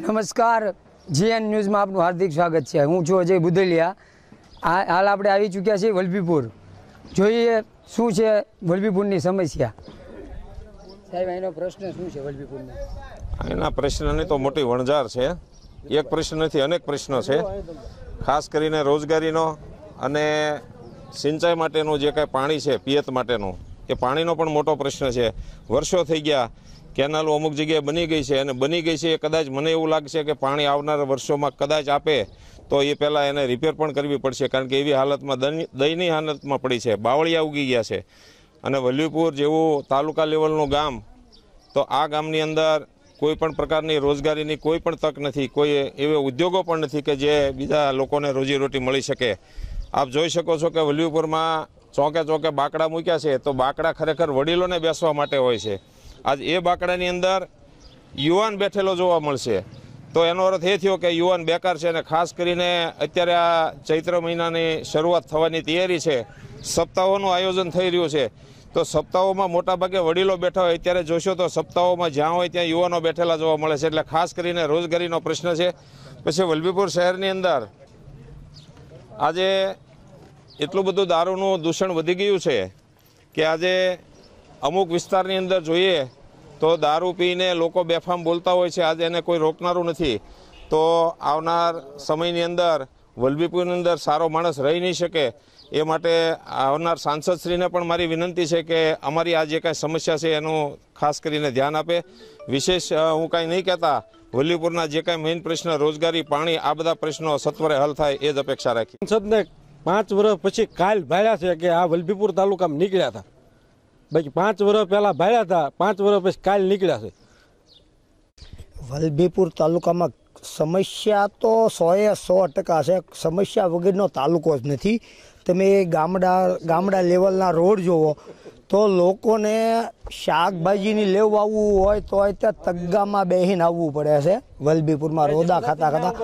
નમસ્કાર. જીએન ન્યૂઝમાં આપનું હાર્દિક સ્વાગત છે. હું છું અજય બુદલિયા. આ હાલ આપણે આવી ચૂક્યા છીએ વલભીપુર. જોઈએ શું છે વલભીપુરની સમસ્યા. સાહેબ, એનો પ્રશ્ન શું છે વલભીપુરનો? એના પ્રશ્નની તો મોટી વણઝાર છે. એક પ્રશ્ન નથી, અનેક પ્રશ્નો છે. ખાસ કરીને રોજગારીનો અને સિંચાઈ માટેનું જે કાંઈ પાણી છે, પિયત માટેનું, એ પાણીનો પણ મોટો પ્રશ્ન છે. વર્ષો થઈ ગયા કેનાલો અમુક જગ્યાએ બની ગઈ છે અને બની ગઈ છે એ કદાચ મને એવું લાગશે કે પાણી આવનારા વર્ષોમાં કદાચ આપે તો એ પહેલાં એને રિપેર પણ કરવી પડશે. કારણ કે એવી હાલતમાં દયનીય હાલતમાં પડી છે. બાવળિયા ઉગી ગયા છે. અને વલ્લીપુર જેવું તાલુકા લેવલનું ગામ, તો આ ગામની અંદર કોઈ પણ પ્રકારની રોજગારીની કોઈ પણ તક નથી. કોઈ એવા ઉદ્યોગો પણ નથી કે જે બીજા લોકોને રોજીરોટી મળી શકે. આપ જોઈ શકો છો કે વલ્લીપુરમાં ચોકે ચોકે બાકડા મૂક્યા છે. તો બાકડા ખરેખર વડીલોને બેસવા માટે હોય છે. આજ એ બાકડાની અંદર યુવાન બેઠેલો જોવા મળશે. તો એનો અર્થ એ થયો કે યુવાન બેકાર છે અને ખાસ કરીને અત્યારે આ ચૈત્ર મહિનાની શરૂઆત થવાની તૈયારી છે. સપ્તાહોનું આયોજન થઈ રહ્યું છે. તો સપ્તાહોમાં મોટાભાગે વડીલો બેઠા હોય, અત્યારે જોશો તો સપ્તાહોમાં જ્યાં હોય ત્યાં યુવાનો બેઠેલા જોવા મળે છે. એટલે ખાસ કરીને રોજગારીનો પ્રશ્ન છે. પછી વલભીપુર શહેરની અંદર આજે એટલું બધું દારૂનું દૂષણ વધી ગયું છે કે આજે અમુક વિસ્તારની અંદર જોઈએ તો દારૂ પીને લોકો બેફામ બોલતા હોય છે, આજે એને કોઈ રોકનારું નથી. તો આવનાર સમયની અંદર, વલભીપુરની અંદર સારો માણસ રહી નહીં શકે. એ માટે આવનાર સાંસદશ્રીને પણ મારી વિનંતી છે કે અમારી આ જે કાંઈ સમસ્યા છે એનું ખાસ કરીને ધ્યાન આપે. વિશેષ હું કાંઈ નહીં કહેતા વલ્લીપુરના જે કાંઈ મેઇન પ્રશ્ન, રોજગારી, પાણી, આ બધા પ્રશ્નો સત્વરે હલ થાય એ જ અપેક્ષા રાખી. સંસદને પાંચ વર્ષ પછી કાલ ભાડ્યા છે કે આ વલભીપુર તાલુકામાં નીકળ્યા હતા. બાકી પાંચ વર્ષ પહેલા ભાડ્યા હતા, પાંચ વર્ષ પછી કાલ નીકળ્યા છે. વલભીપુર તાલુકામાં સમસ્યા તો સોએ સો ટકા છે, સમસ્યા વગરનો તાલુકો જ નથી. તમે ગામડા ગામડા લેવલના રોડ જુઓ, તો લોકોને શાકભાજીની લેવું આવવું હોય તો ત્યાં તગ્ગામાં બેહીને આવવું પડે છે, વલભીપુરમાં રોદા ખાતા ખાતા.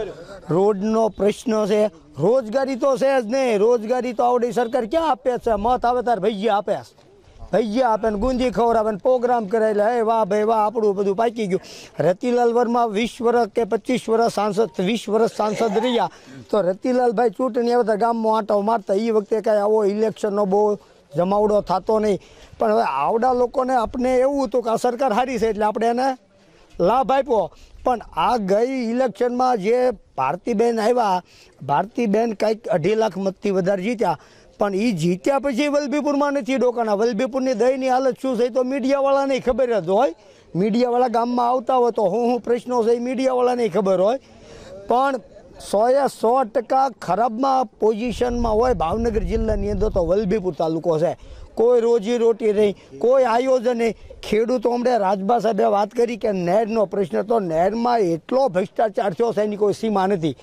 રોડનો પ્રશ્ન છે, રોજગારી તો છે જ નહીં, રોજગારી તો આવડી સરકાર ક્યાં આપે છે? મત આવે ત્યારે ભાઈ આપે છે. ભૈયા આપે ને ગુંદી ખવડાવે ને પ્રોગ્રામ કરાયેલા હે વાહ ભાઈ વાહ, આપણું બધું પાકી ગયું. રતિલાલ વર્મા વીસ વર્ષ કે પચીસ વર્ષ સાંસદ, વીસ વર્ષ સાંસદ રહ્યા. તો રતિલાલભાઈ ચૂંટણી આવતા ગામમાં આંટો મારતા. એ વખતે કાંઈ આવો ઇલેક્શનનો બહુ જમાવડો થતો નહીં. પણ હવે આવડા લોકોને આપણે એવું હતું કે આ સરકાર હારી છે એટલે આપણે એને લાભ આપ્યો. પણ આ ગઈ ઇલેક્શનમાં જે ભારતીબેન આવ્યા, ભારતીબેન કંઈક અઢી લાખ મતથી વધારે જીત્યા. પણ એ જીત્યા પછી વલભીપુરમાં નથી ડોકાના વલભીપુરની દયની હાલત શું છે તો મીડિયાવાળાને ખબર જ હોય. મીડિયાવાળા ગામમાં આવતા હોય તો હું હું પ્રશ્નો છે એ મીડિયાવાળાને ખબર હોય. પણ સોએ સો ટકા ખરાબમાં પોઝિશનમાં હોય, ભાવનગર જિલ્લાની અંદર તો વલભીપુર તાલુકો છે. કોઈ રોજી રોટી નહીં, કોઈ આયોજન નહીં. ખેડૂતો હમણાં રાજભા સાહેબે વાત કરી કે નહેરનો પ્રશ્ન. તો નહેરમાં એટલો ભ્રષ્ટાચાર થયો છે એની કોઈ સીમા નથી.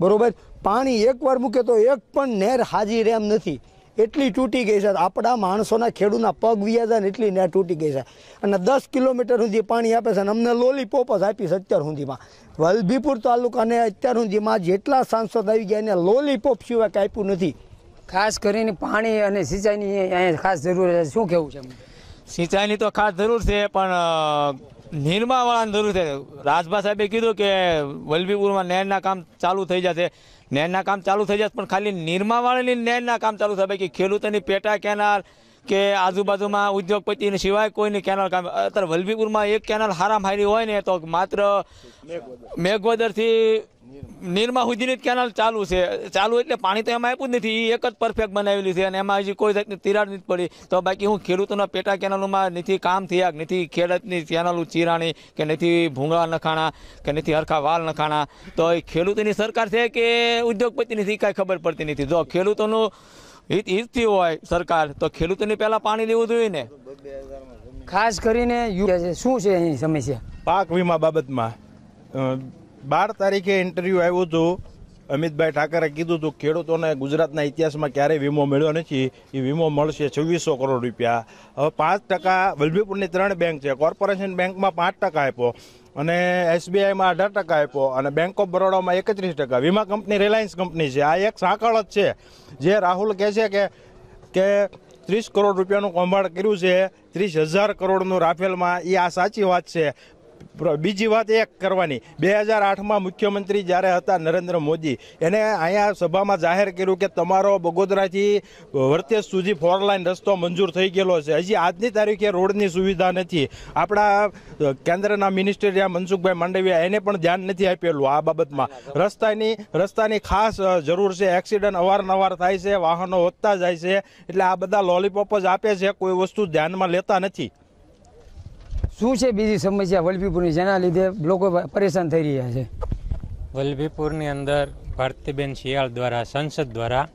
બરોબર? પાણી એકવાર મૂકે તો એક પણ નેર હાજી રેમ નથી. એટલી તૂટી ગઈ છે. આપણા માણસોના ખેડૂતના પગ વ્યાજા ને એટલી નેર તૂટી ગઈ છે. અને દસ કિલોમીટર સુધી પાણી આપે છે અને અમને લોલીપોપ જ આપી છે અત્યાર સુધીમાં. વલભીપુર તાલુકાને અત્યાર સુધીમાં જેટલા સાંસદ આવી ગયા એને લોલીપોપ સિવાય કાપ્યું આપ્યું નથી. ખાસ કરીને પાણી અને સિંચાઈની અહીંયા ખાસ જરૂર છે. શું કહેવું છે સિંચાઈની તો ખાસ જરૂર છે પણ નિરમાવાળાની જરૂર છે. રાજભા સાહેબે કીધું કે વલભીપુરમાં નહેરના કામ ચાલુ થઈ જશે. નહેરના કામ ચાલુ થઈ જશે, પણ ખાલી નિરમાવાળાની નહેરના કામ ચાલુ થાય બાકી ખેડૂતોની પેટા કેનાલ કે આજુબાજુમાં ઉદ્યોગપતિની સિવાય કોઈની કેનાલ કામ અત્યારે વલભીપુરમાં એક કેનાલ હારામ હારી હોય ને તો માત્ર મેઘવદરથી નિરમા સુધીની જ કેનાલ ચાલુ છે. ચાલુ એટલે પાણી તો એમાં આપ્યું જ નથી. એ એક જ પરફેક્ટ બનાવેલી છે અને એમાં હજી કોઈ જાતની તિરાડ નથી પડી. તો બાકી હું ખેડૂતોના પેટા કેનાલોમાં નથી કામ થયા, નથી ખેડૂતની કેનાલો ચીરાણી કે નથી ભૂંગળા નખાણા કે નથી હરખા વાલ નખાણા. તો એ ખેડૂતોની સરકાર છે કે ઉદ્યોગપતિ નથી કાંઈ ખબર પડતી નથી. જો ખેડૂતોનું હિત હિતથી હોય સરકાર. તો ખેડૂતોને પહેલાં પાણી લેવું જોઈએ ને. ખાસ કરીને યુ- શું છે એની સમસ્યા? પાક વીમા બાબતમાં બાર તારીખે ઇન્ટરવ્યૂ આવ્યું હતું. અમિતભાઈ ઠાકરે કીધું હતું ખેડૂતોને ગુજરાતના ઇતિહાસમાં ક્યારેય વીમો મળ્યો નથી. એ વીમો મળશે છવ્વીસો કરોડ રૂપિયા. હવે પાંચ ટકા વલભીપુરની ત્રણ બેંક છે. કોર્પોરેશન બેંકમાં પાંચ ટકા આપ્યો. અને એસબીઆઈમાં અઢાર ટકા આપ્યો અને બેંક ઓફ બરોડામાં એકત્રીસ ટકા. વીમા કંપની રિલાયન્સ કંપની છે. આ એક સાંકળ જ છે. જે રાહુલ કહે છે કે કે ત્રીસ કરોડ રૂપિયાનું કૌભાંડ કર્યું છે. ત્રીસ હજાર કરોડનું રાફેલમાં. એ આ સાચી વાત છે. બીજી વાત એક કરવાની. બે હજાર આઠમાં મુખ્યમંત્રી જ્યારે હતા નરેન્દ્ર મોદી, એને અહીંયા સભામાં જાહેર કર્યું કે તમારો બગોદરાથી વર્તેજ સુધી ફોર લાઈન રસ્તો મંજૂર થઈ ગયેલો છે. હજી આજની તારીખે રોડની સુવિધા નથી. આપણા કેન્દ્રના મિનિસ્ટર મનસુખભાઈ માંડવિયા, એને પણ ધ્યાન નથી આપેલું આ બાબતમાં. રસ્તાની રસ્તાની ખાસ જરૂર છે. એક્સિડન્ટ અવારનવાર થાય છે, વાહનો વધતા જાય છે. એટલે આ બધા લોલીપોપ જ આપે છે, કોઈ વસ્તુ ધ્યાનમાં લેતા નથી. શું છે બીજી સમસ્યા વલભીપુરની? જેના લીધે લોકો પરેશાન થઈ રહ્યા છે. વલભીપુરની અંદર ભારતીબેન શિયાળ દ્વારા, સંસદ દ્વારા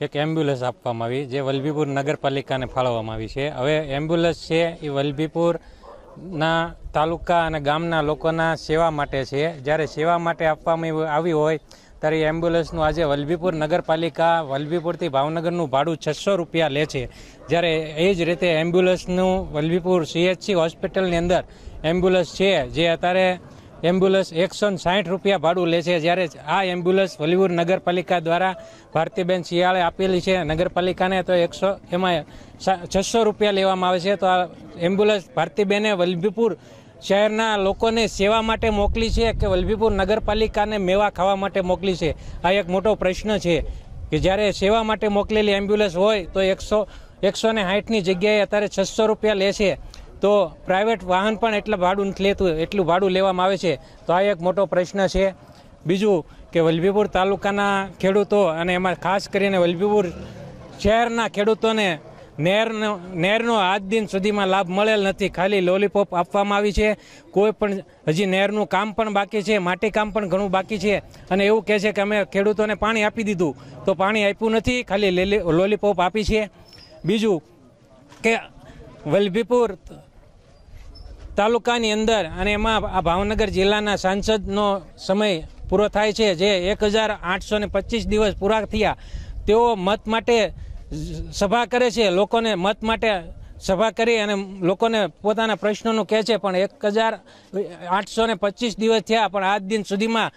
એક એમ્બ્યુલન્સ આપવામાં આવી, જે વલભીપુર નગરપાલિકાને ફાળવવામાં આવી છે. હવે એમ્બ્યુલન્સ છે એ વલભીપુરના તાલુકા અને ગામના લોકોના સેવા માટે છે. જ્યારે સેવા માટે આપવામાં આવી હોય ત્યારે એ એમ્બ્યુલન્સનું આજે વલભીપુર નગરપાલિકા, વલભીપુરથી ભાવનગરનું ભાડું છસો રૂપિયા લે છે. જ્યારે એ જ રીતે એમ્બ્યુલન્સનું વલભીપુર સીએચસી હોસ્પિટલની અંદર એમ્બ્યુલન્સ છે, જે અત્યારે એમ્બ્યુલન્સ એકસો સાઠ રૂપિયા ભાડું લે છે. જ્યારે આ એમ્બ્યુલન્સ વલ્લીપુર નગરપાલિકા દ્વારા ભારતીબેન શિયાળે આપેલી છે. નગરપાલિકાને તો એકસો, એમાં છસો રૂપિયા લેવામાં આવે છે. તો આ એમ્બ્યુલન્સ ભારતીબેને વલભીપુર શહેરના લોકોને સેવા માટે મોકલી છે કે વલભીપુર નગરપાલિકાને મેવા ખાવા માટે મોકલી છે? આ એક મોટો પ્રશ્ન છે કે જ્યારે સેવા માટે મોકલેલી એમ્બ્યુલન્સ હોય તો એકસો એકસો ને સાઠની જગ્યાએ અત્યારે છસો રૂપિયા લે છે. તો પ્રાઇવેટ વાહન પણ એટલા ભાડું નથી લેતું, એટલું ભાડું લેવામાં આવે છે. તો આ એક મોટો પ્રશ્ન છે. બીજું કે વલભીપુર તાલુકાના ખેડૂતો અને એમાં ખાસ કરીને વલભીપુર શહેરના ખેડૂતોને નહેરનો નહેરનો આજ દિન સુધીમાં લાભ મળેલ નથી. ખાલી લોલીપોપ આપવામાં આવી છે. કોઈ પણ હજી નહેરનું કામ પણ બાકી છે. માટી કામ પણ ઘણું બાકી છે. અને એવું કહે છે કે અમે ખેડૂતોને પાણી આપી દીધું. તો પાણી આપ્યું નથી. ખાલી લેલી લોલીપોપ આપી છે. બીજું કે વલભીપુર તાલુકાની અંદર અને એમાં આ ભાવનગર જિલ્લાના સાંસદનો સમય પૂરો થાય છે. જે એક હજાર આઠસો ને દિવસ પૂરા થયા. તેઓ મત માટે સભા કરે છે લોકોને મત માટે સભા કરી અને લોકોને પોતાના પ્રશ્નોનું કહે છે પણ એક હજાર આઠસો ને પચીસ દિવસ થયા પણ આજ દિન સુધીમાં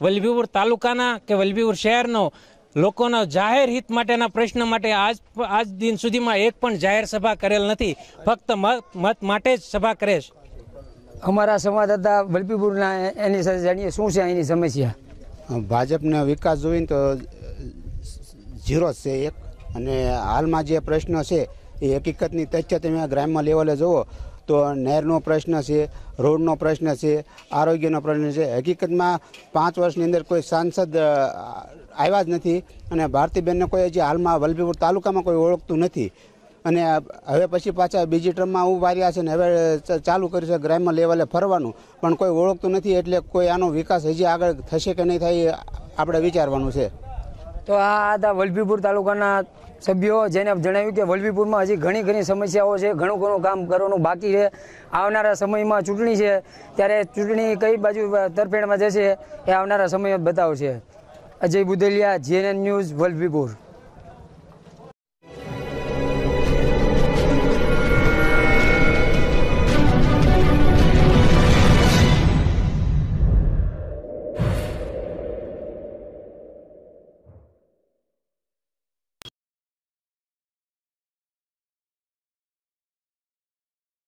વલભીપુર તાલુકાના કે વલભીપુર શહેરનો લોકોના જાહેર હિત માટેના પ્રશ્ન માટે આજ આજ દિન સુધીમાં એક પણ જાહેર સભા કરેલ નથી. ફક્ત મત મત માટે જ સભા કરે છે. અમારા સંવાદદાતા વલભીપુરના એની સાથે જાણીએ શું છે એની સમસ્યા? ભાજપના વિકાસ જોઈને તો ઝીરો છે એક. અને હાલમાં જે પ્રશ્ન છે, એ હકીકતની તથ્ય તમે ગ્રામ્ય લેવલે જુઓ, તો નહેરનો પ્રશ્ન છે, રોડનો પ્રશ્ન છે, આરોગ્યનો પ્રશ્ન છે. હકીકતમાં પાંચ વર્ષની અંદર કોઈ સાંસદ આવ્યા જ નથી અને ભારતીબેનને કોઈ હજી હાલમાં વલભીપુર તાલુકામાં કોઈ ઓળખતું નથી. અને હવે પછી પાછા બીજી ટ્રમમાં રહ્યા છે ને હવે ચાલુ કર્યું છે ગ્રામ્ય લેવલે ફરવાનું. પણ કોઈ ઓળખતું નથી એટલે કોઈ આનો વિકાસ હજી આગળ થશે કે નહીં થાય આપણે વિચારવાનું છે. તો આ હતા વલભીપુર તાલુકાના સભ્યો જેને જણાવ્યું કે વલભીપુરમાં હજી ઘણી ઘણી સમસ્યાઓ છે, ઘણું ઘણું કામ કરવાનું બાકી છે. આવનારા સમયમાં ચૂંટણી છે, ત્યારે ચૂંટણી કઈ બાજુ તરફેણમાં જશે એ આવનારા સમય બતાવશે. Ajay Budeliya, GNN news, Vallabhipur.